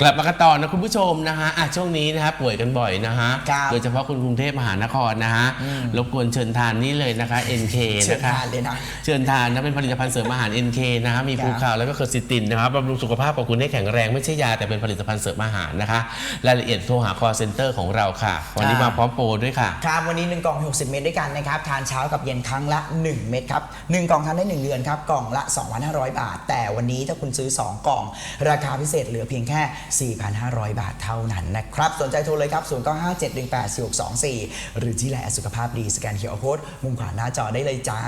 กลับมากันต่อนะคุณผู้ชมนะฮะอะช่วงนี้นะฮะป่วยกันบ่อยนะฮะครับโดยเฉพาะคนกรุงเทพมหานครนะฮะรบกวนเชิญทานนี่เลยนะคะ NK เชิญนะคะ ทานเลยนะ เชิญทานนะเป็นผลิตภัณฑ์เสริมอาหาร NK นะฮะมีครับภูคาวแล้วก็เคอร์ซิตินนะครับบำรุงสุขภาพของคุณให้แข็งแรงไม่ใช่ยาแต่เป็นผลิตภัณฑ์เสริมอาหารนะคะ รายละเอียดโทรหา call center ของเราค่ะ วันนี้มาพร้อมโปรด้วยค่ะ ครับ วันนี้ 1 กล่อง 60 เม็ดด้วยกันนะครับ ทานเช้ากับเย็นครั้งละ 1 เม็ดครับ 1 กล่องทานได้ 1 เดือนครับ กล่องละ 2,500 บาท แต่วันนี้ถ้าคุณซื้อ 2 กล่อง ราคาพิเศษเหลือเพียงแค่4,500 บาทเท่านั้นนะครับ สนใจโทรเลยครับ 0957184624 หรือที่แลสุขภาพดีสแกนเคอร์โค้ดมุมขวาหน้าจอได้เลยจ้า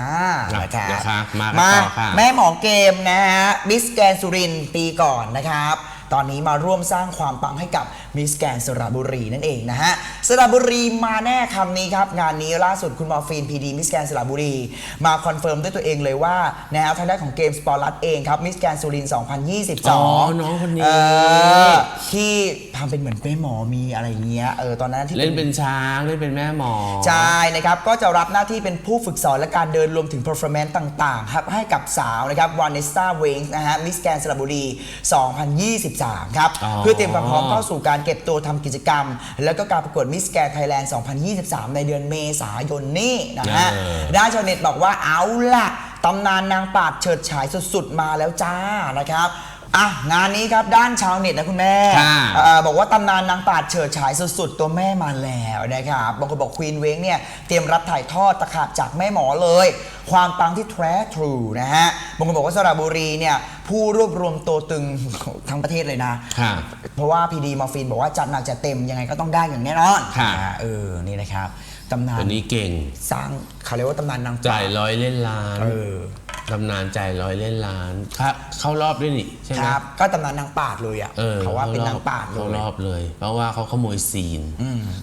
ครับนะครับนะครับมากันมาต่อค่ะ แม่หมอเกมนะฮะมิสแกนสุรินทร์ปีก่อนนะครับ ตอนนี้มาร่วมสร้างความปังให้กับ มิสแกนสระบุรีนั่นเองนะฮะสระบุรีมาแน่คำนี้ครับ งานนี้ล่าสุดคุณมอร์ฟีนพีดีมิสแกนสระบุรี มาคอนเฟิร์มด้วยตัวเองเลยว่าแนวทางด้านของเกมสปอร์ตลัดเองครับมิสแกนสุรินทร์2022อ๋อน้องคนนี้ที่ทำเป็นเหมือนแม่หมอมีอะไรเงี้ยเออตอนนั้นที่เล่นเป็นช้างเล่นเป็นแม่หมอใช่นะครับก็จะรับหน้าที่เป็นผู้ฝึกสอนและการเดินรวมถึง performance ต่างๆครับให้กับสาวนะครับวานเนสตาเวงนะฮะมิสแกนสระบุรี 2023 ครับ เพื่อเตรียมความพร้อมเข้าสู่การเก็บตัวทำกิจกรรม แล้วก็การประกวดมิสแกนไทยแลนด์ 2023 ในเดือนเมษายนนี้นะฮะเออด้านชาวเน็ตบอกว่าเอาล่ะตำนานนางปราดเฉิดฉายสุดๆ มาแล้วจ้านะครับอะงานนี้ครับด้านชาวเน็ตนะคุณแม่ค่ะเอ่อบอกว่าตำนานนางปราดเฉิดฉายสุดๆ ตัวแม่มาแล้วนะครับบางคนบอกควีนเวงเนี่ยเตรียมรับถ่ายทอดตะขาบจากแม่หมอเลย ความปังที่แท้ทรูนะฮะบางคนบอกว่าสระบุรีเนี่ย ผู้รวบรวมตัวตึง ทั้งประเทศเลยนะ ค่ะ เพราะว่าพีดีมอร์ฟินบอกว่าจัดหนักจัดเต็มยังไงก็ต้องได้อย่างแน่นอนค่ะ อ่าเออนี่นะครับตำนานวันนี้เก่ง สร้างเขาเรียกว่าตำนานนางปราจ่ายดร้อยเล่นล้านเออตำนานจ่ายร้อยเล่นล้านครับเข้ารอบด้วยนี่ใช่ไหมครับ ก็ตำนานนางปราดเลยอะออเขาว่าเป็นนางปราดเลเข้ายรอบเลย เพราะว่าเขาขโมยซีน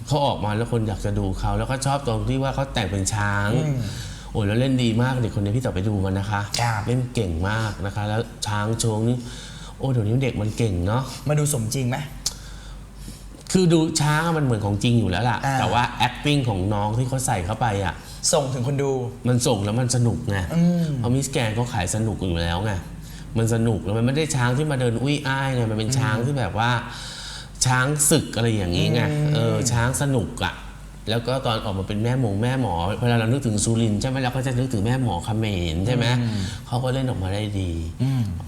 เขาออกมาแล้วคนอยากจะดูเขาแล้วก็ชอบตรงที่ว่าเขาแต่งเป็นช้างโอ้ยแล้วเล่นดีมากเด็กคนนี้พี่ต่อไปดูมันนะคะ ครับ เล่นเก่งมากนะคะ แล้วช้างโชงนี่โอ้เดี๋ยวนี้เด็กมันเก่งเนาะ มาดูสมจริงไหม คือดูช้างอะมันเหมือนของจริงอยู่แล้วล่ะ อ่า แต่ว่า acting ของน้องที่เขาใส่เข้าไปอะ ส่งถึงคนดู มันส่งแล้วมันสนุกไงเพราะมิสแกนเขาขายสนุกอยู่แล้วไง มันสนุกแล้วมันไม่ได้ช้างที่มาเดินอุ้ยอ้ายไง มันเป็นช้างที่แบบว่า ช้างศึกอะไรอย่างนี้ไง เออช้างสนุกอะ แล้วก็ตอนออกมาเป็นแม่หมงแม่หมอเวลาเรานึกถึงสุรินทร์ใช่ไหมเราก็จะนึกถึงแม่หมอเขมรใช่ไหมเขาก็เล่นออกมาได้ดี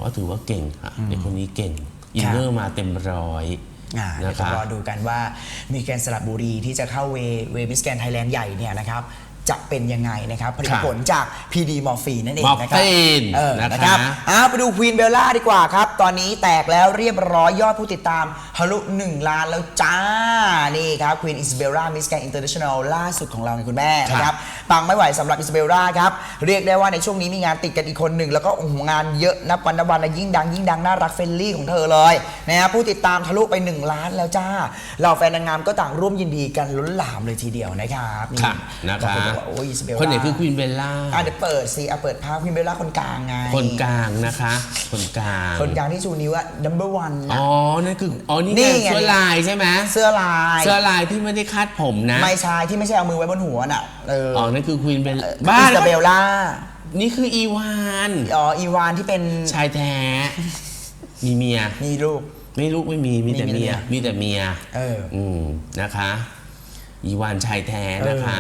ก็ถือว่าเก่งค่ะเด็กคนนี้เก่งอินเนอร์มาเต็มร้อยอ่าเดี๋ยวนะผมคะรอดูกันว่ามีแกนสระบุรีที่จะเข้าเวเวมิสแกนไทยแลนด์ใหญ่เนี่ยนะครับ จะเป็นยังไงนะครับผลิตผลจาก PD มอร์ฟีนั่นเองนะครับ Morphine เออนะคะนะครับอ่าไปดูควีนเบลล่าดีกว่าครับ ตอนนี้แตกแล้วเรียบร้อยยอดผู้ติดตามทะลุ1ล้านแล้วจ้า นี่ครับควีนอิสเบลล่ามิสแกนอินเตอร์เนชั่นแนลล่าสุดของเราในคุณแม่นะครับปังไม่ไหวสำหรับอิสเบลล่าครับ เรียกได้ว่าในช่วงนี้มีงานติดกันอีกคนหนึ่ง แล้วก็โอ้โหงานเยอะนับวันนับวันนะยิ่งดังยิ่งดังน่ารักเฟรนลี่ของเธอเลยนะครับผู้ติดตามทะลุไป 1 ล้านแล้วจ้าเหล่าแฟนนางงามก็ต่างร่วมยินดีกันล้นหลามเลยทีเดียวนะครับนี่ ค่ะนะคะบางคนบอกว่าโอ้ยอิสเบลล่าคนไหนคือควีนเบลล่าอะเดี๋ยวเปิดสิอะเปิดภาพควีนเบลล่าคนกลางไง คนกลางนะคะ คนกลางคนกลางที่ชูนิ้วอะ number one นะ อ๋อนั่นคืออ๋อนี่นี่ไงไง เสื้อลายใช่ไหมเสื้อลายเสื้อลายที่ไม่ได้คาดผมนะไม่ใช่ที่ไม่ใช่เอามือไว้บนหัวน่ะเอออ๋อนั่นคือควีนเบลบ้าบ้าอิสเบลล่านี่คืออีวานอ๋ออีวานที่เป็นชายแท้ มีเมีย มีลูก ไม่ลูกไม่มีมีแต่ไม่มีเมียเมียมีแต่เมีย เออ อืมนะคะ อีวานชายแท้นะคะ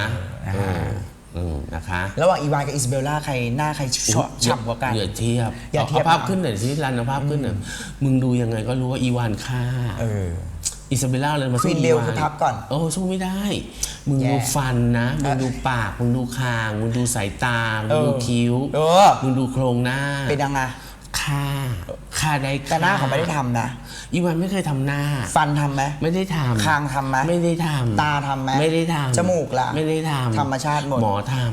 เอออืมอืมนะคะระหว่างอีวานกับอิสเบลล่าใครหน้าใครชอบฉ่ำกว่ากัน อย่าเทียบอย่าเทียบ ภาพขึ้นหน่อยสิรันเอาภาพขึ้นหน่อยมึงดูยังไงก็รู้ว่าอีวานฆ่า เออ อิซาเบลล่าเลยมาสู้ Queen Bell อีวาคือพับก่อนโอ้สู้ไม่ได้ มึงแย่ดูฟันนะ มึงดูปาก มึงดูคาง มึงดูสายตา มึงดูเออคิ้ว เออ มึงดูโครงหน้า เป็นยังไง ฆ่าฆ่าได้แต่หน้าเขาไม่ได้ทำนะ อีวานไม่เคยทำหน้า ฟันทำไหม ไม่ได้ทำคางทำไหมไม่ได้ทำตาทำไหมไม่ได้ทำจมูกล่ะไม่ได้ทำธรรมชาติหมดหมอทำ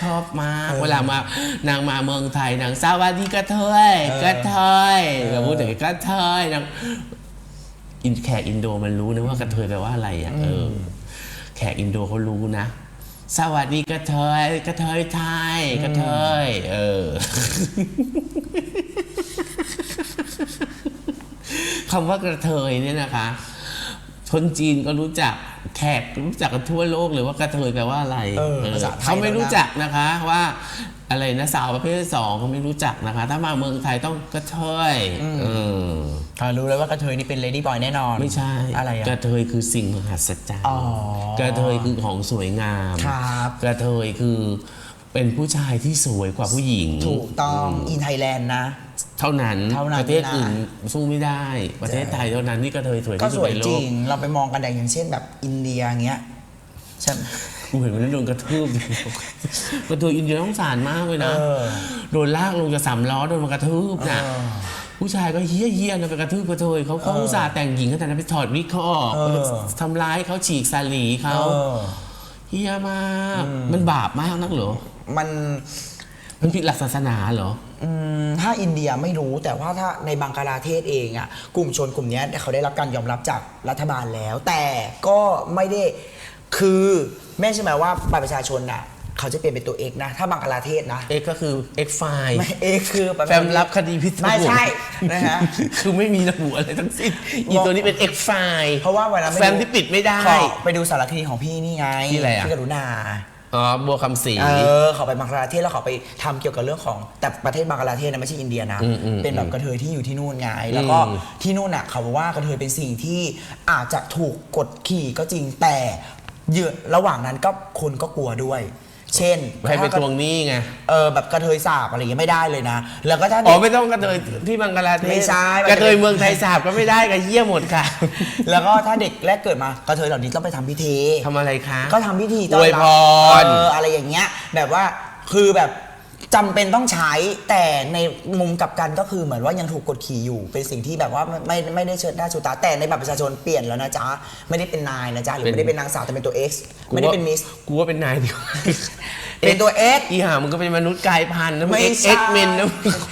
ชอบมากเวลามานางมาเมืองไทยนางสวัสดีกระเทยเออกระเทยเราพูดถึงกระเทยนางอินแขกอินโดมันรู้นะว่ากระเทยแปลว่าอะไรอะเออแขกอินโดเขารู้นะ สวัสดีกระเทยกระเทยไทยกระเทยเออคำว่ากระเทยเนี่ยนะคะ คนจีนก็รู้จักแขกรู้จักกันทั่วโลกเลยว่ากระเทยแปลว่าอะไรเออเออภาษาไทยเขาไม่แล้วนะรู้จักนะคะว่า อะไรนะสาวประเภทสองเขาไม่รู้จักนะคะ ถ้ามาเมืองไทยต้องกระเทยเออเขารู้แล้วว่ากระเทยนี่เป็นเลดี้บอยแน่นอน ไม่ใช่อะไรอะกระเทยคือสิ่งมหัศจรรย์อ๋อกระเทยคือของสวยงามครับกระเทยคือเป็นผู้ชายที่สวยกว่าผู้หญิง ถูกต้องอินไทยแลนด์นะ เท่านั้นเท่านั้นประเทศนะอื่นสู้ไม่ได้ ประเทศไทยเท่านั้นที่กระเทยสวยก็ที่สุสดวยในโลจริกงเราไปมองกันอย่างเช่นแบบอินเดียอย่างเงี้ยใช่ ไหมกูเห็นวันนั้นโดนกระทืบกระเทยอินเดียต้องสารมากเลยนะเออโดนลากลงจากสามล้อโดนมากระทืบนะเออผู้ชายก็เฮี้ยเฮี้ยๆนะไปกระทืบกระเทยเขาเขาอุตส่าห์แต่งหญิงขนาดนั้นไปถอดวิกเขาออกเออทำร้ายเขาฉีกสาลีเขาเออเฮี้ยมากมันบาปมากนักเหรอมันมันผิดหลักศาสนาเหรออืมถ้าอินเดียไม่รู้แต่ว่าถ้าในบังกลาเทศเองอะกลุ่มชนกลุ่มเนี้ยเขาได้รับการยอมรับจากรัฐบาลแล้ว แต่ก็ไม่ได้ คือแม่ใช่ไหมว่าบัตรประชาชนอะเขาจะเปลี่ยนเป็นตัว X นะ ถ้าบังกลาเทศนะ X ก็คือ X ไฟล์ไม่ X คือบัตรแฟมรับคดีพิษไม่ใช่นะฮะ คือไม่มีระบุอะไรทั้งสิ้นอีตัวนี้เป็น X ไฟล์เพราะว่าเวลาไม่แฟมที่ปิดไม่ได้ ขอไปดูสารคดีของพี่นี่ไงที่อะไรอะพี่กรุณา อ๋อบัวคำศรี เออเขาไปบังกลาเทศแล้วเขาไปทำเกี่ยวกับเรื่องของแต่ประเทศบังกลาเทศนะไม่ใช่อินเดียนะอืมอืมเป็นแบบกระเทยที่อยู่ที่นู่นไงแล้วก็อืมที่นู่นน่ะเขาบอกว่ากระเทยเป็นสิ่งที่อาจจะถูกกดขี่ก็จริงแต่ เยอะระหว่างนั้นก็คนก็กลัวด้วย เช่นให้ไปถ้าทวงหนี้ไง เออแบบกระเทยสาบอะไรอย่างเงี้ยไม่ได้เลยนะ แล้วก็ถ้าอ๋เด็อกไม่ต้องกระเทยที่บังกลาเทศไม่ใช่กระเทยเมืองไทยสาบก็ไม่ได้กระเยี่ยหมดค่ะ แล้วก็ถ้าเด็กแรกเกิดมากระเทยเหล่านี้ต้องไปทำพิธีทำอะไรคะ ก็ทำพิธีต้อนอวยรับพรเอออะไรอย่างเงี้ย แบบว่าคือแบบ จำเป็นต้องใช้แต่ในมุมกลับกันก็คือเหมือนว่ายังถูกกดขี่อยู่ เป็นสิ่งที่แบบว่าไม่ไม่ไม่ได้เชิดหน้าชูตาแต่ในบัตรประชาชนเปลี่ยนแล้วนะจ๊ะ ไม่ได้เป็นนายนะจ๊ะหรือไม่ได้เป็นนางสาวแต่เป็นตัว X ไม่ได้เป็นมิส กูว่าเป็นนายดีกว่าเป็นตัว X อีห่ามึงก็เป็นมนุษย์กลายพันธุ์นะมึงไม่เอ็กใช่ เอ็กเมนนะ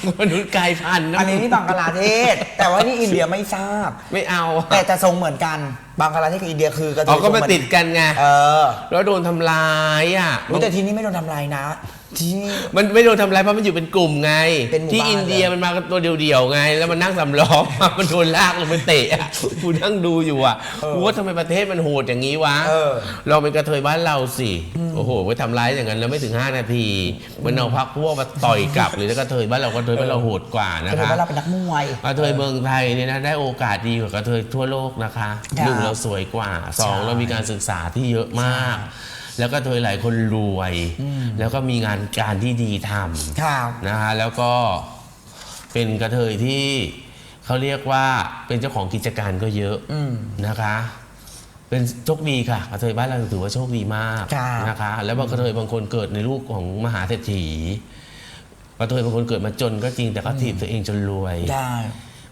มึงมนุษย์กลายพันธุ์นะอันนี้ที่บังกลาเทศ แต่ว่านี่อินเดียไม่ทราบ ไม่เอาอะแต่จะทรงเหมือนกัน บังกลาเทศกับอินเดียคือกระเทอ๋อยก็มาทรงเหอนติดกันไงเออแล้วโดนทำร้ายอะรู้แต่ทีนี้ไม่โดนทำลายนะ ที่นี่มันไม่โดนทำร้ายเพราะมันอยู่เป็นกลุ่มไง เป็นหมู่ที่บ้านอินเดียเลย มันมากันตัวเดียวๆไง แล้วมันนั่งสำล้อมามันโดนลากลงไปเตะอะกูนั่งดูอยู่อะกูว่าทำไมประเทศมันโหดอย่างนี้วะเออ เราเป็นกระเทยบ้านเราสิโอ้โหไปทำร้ายอย่างนั้นแล้วไม่ถึง 5 นาทีมันเอาพักพวกมาต่อยกลับหรือแล้วกระเทยบ้านเรากระเทยบ้านเราโหดกว่านะกระเทยคะว่าเราเป็นนักมวย กระเทยเมืองไทยเนี่ยนะได้โอกาสดีกว่ากระเทยทั่วโลกนะคะครับหนึ่งเราสวยกว่าสองใช่เรามีการศึกษาที่เยอะมาก แล้วก็เทยหลายคนรวย แล้วก็มีงานการที่ดีทำครับนะฮะแล้วก็เป็นกระเทยที่เขาเรียกว่าเป็นเจ้าของกิจการก็เยอะอืม นะคะ เป็นโชคดีค่ะกระเทยบ้านเราถือว่าโชคดีมากครับ นะคะ แล้วบางกระเทยบางคนเกิดในลูกของมหาเศรษฐีกระเทยบางคนเกิดมาจนก็จริงแต่ก็ถีบตัวเองจนรวย ได้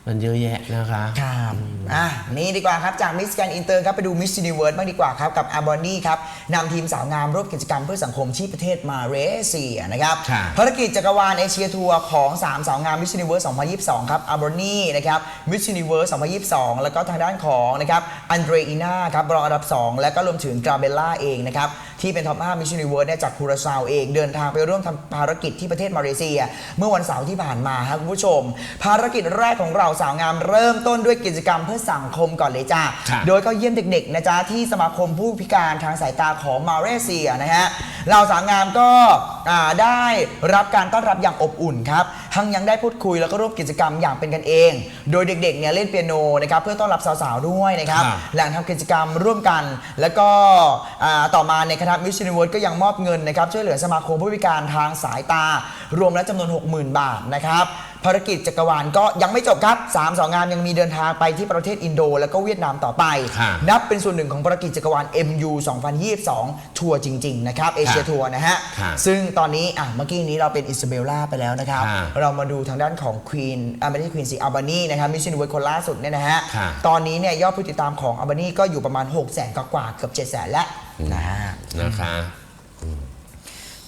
มันเยอะแยะนะคะครับอะนี่ดีกว่าครับจากมิสแกนอินเตอร์ครับไปดูมิส s ิ n นิเวิร์สบ้างดีกว่าครับ กับอาบอนี่ครับนำทีมสาวงามร่วมกิจกรรมเพื่อสังคมที่ประเทศมาเลเซียนะครับค่ะภารกิจจักรวาลเอเชียทัวร์ของ 3 สาวงามมิส s ิ n นิเวิร์ส2022 ครับอาบอนี่นะครับมิส s ิ n นิเวิร์ส2022 แล้วก็ทางด้านของนะครับอันเดรอีนาครับรองอันดับ 2 แล้วก็รวมถึงกราเบลล่าเองนะครับ ที่เป็นท็อป5มิส s ิ n นิเวิร์สเนี่ยจากคูราซาวเองเดินทางไปร่วมทำภารกิจที่ประเทศมาเลเซีย เมื่อวันเสาร์ที่ผ่านมาครับคุณผู้ชม ภารกิจแรกของเราสาวงามเริ่มต้นด้วยกิจกรรมเพื่อสังคมก่อนเลยจ้าค่ะโดยก็เยี่ยมเด็กๆนะจ๊ะที่สมาคมผู้พิการทางสายตาของมาเลเซียนะฮะเราสาวงามก็ อ่าได้รับการต้อนรับอย่างอบอุ่นครับทั้งยังได้พูดคุยแล้วก็ร่วมกิจกรรมอย่างเป็นกันเอง โดยเด็กๆเนี่ยเล่นเปียโนนะครับเพื่อต้อนรับสาวๆด้วยนะครับค่ะหลังทำกิจกรรมร่วมกัน แล้วก็อ่าต่อมาในคณะมิชชันนิเวิร์ก็ยังมอบเงินนะครับช่วยเหลือสมาคมผู้พิการทางสายตา รวมแล้วจำนวน 60,000 บาทนะครับ ภารกิจจักรวาลก็ยังไม่จบครับสามสาวงามยังมีเดินทางไปที่ประเทศอินโด แล้วก็เวียดนามต่อไป ค่ะ นับเป็นส่วนหนึ่งของภารกิจจักรวาล MU 2022 ทัวร์จริง ๆ นะครับเอเชียทัวร์นะฮะ ค่ะซึ่งตอนนี้อะเมื่อกี้นี้เราเป็นอิซาเบลล่าไปแล้วนะครับ ค่ะเรามาดูทางด้านของควีนอ่าไม่ใช่ควีนสิอัลบานีนะครับมิชชันนิเวิร์คนล่าสุดเนี่ยนะฮะ ค่ะ ตอนนี้เนี่ยยอดผู้ติดตามของอัลบานีก็อยู่ประมาณ 6 0 0 0 0 0กว่าๆเกือบ7 0 0 0 0 0แล้วนะฮะ นะคะ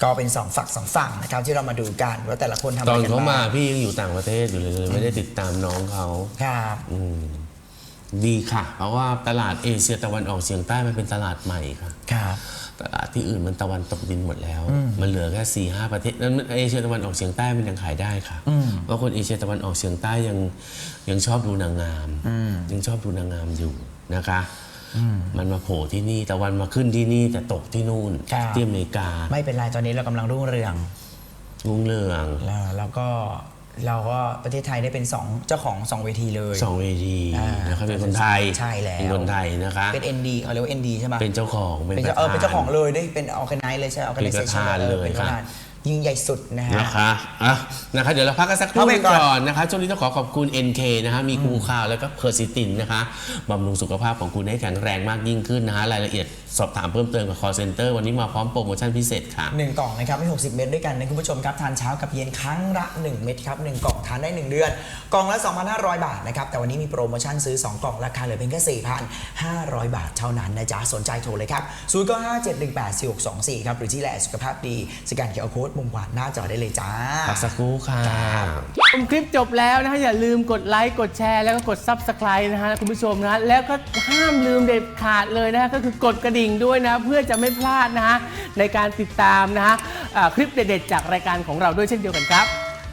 ก็เป็นสองฝักสองฝั่งนะครับที่เรามาดูกันว่าแต่ละคนทำอะตไรอนกันเขามาบ้างพี่ยังอยู่ต่างประเทศอยู่เลยเลย ไม่ได้ติดตามน้องเขาครับ อืมดีค่ะ เพราะว่าตลาดเอเชียตะวันออกเฉียงใต้มันเป็นตลาดใหม่ค่ะ ครับ ตลาดที่อื่นมันตะวันตกดินหมดแล้ว มันเหลือแค่สี่ห้าประเทศนั้นเอเชียตะวันออกเฉียงใต้มันยังขายได้ค่ะเพราะคนเอเชียตะวันออกเฉียงใต้ยังยังชอบดูนางงามยังชอบดูนางงามอยู่นะคะ มันมาโผล่ที่นี่แต่วันมาขึ้นที่นี่แต่ตกที่นู่นครับ ที่อเมริกาไม่เป็นไรตอนนี้เรากำลังรุ่งเรือง รุ่งเรืองแล้วแล้วก็เราก็ประเทศไทยได้เป็นสองเจ้าของสองเวทีเลย สองเวทีอ่านนะครับเป็นคนไทยใช่แล้ว เป็นคนไทยนะคะ เป็น ND เขาเรียกว่า ND ใช่ไหมเป็นเจ้าของเป็นเจ้าเออเป็นเจ้าของเลยได้เป็นออแกไนซ์เลยใช่ออแกไนเป็นประธานเลยเป็นประธานครับ ยิ่งใหญ่สุดนะฮะ นะคะอะนะคะ เดี๋ยวเราพักกันสักครู่พักหไปนึงก่อน ก่อนนะคะ ช่วงนี้ต้องขอขอบคุณ NK นะคะ มีคูข่าวแล้วก็เพอร์ซิตินนะคะบำรุงสุขภาพของคุณให้แข็งแรงมากยิ่งขึ้นนะคะ รายละเอียดสอบถามเพิ่มเติมกับ call center วันนี้มาพร้อมโปรโมชั่นพิเศษค่ะ หนึ่งกล่องนะครับมี 60 เม็ดด้วยกันนะคุณผู้ชมครับ ทานเช้ากับเย็นครั้งละ 1 เม็ดครับ 1 กล่องทานได้ 1 เดือน กล่องละ 2,500 บาทนะครับ แต่วันนี้มีโปรโมชั่นซื้อ 2 กล่องราคาเหลือเพียงแค่ 4,500 บาทเท่านั้นนะจ๊ะ สนใจโทรเลยครับ 0 9 5 7 1 8 4 6 2 4 ครับ หรือที่แหล่สุขภาพดีสแกนเคอร์โค้ดมุมขวาหน้าจอได้เลยจ้า พักสักครู่ค่ะ ชมคลิปจบแล้วนะฮะอย่าลืมกดไลค์กดแชร์แล้วก็กด Subscribe นะฮะคุณผู้ชมนะฮะแล้วก็ห้ามลืมเด็ดขาดเลยนะฮะก็คือกดกระดิ่งด้วยนะ เพื่อจะไม่พลาดนะฮะในการติดตามนะฮะอ่าคลิปเด็ดๆจากรายการของเราด้วยเช่นเดียวกันครับ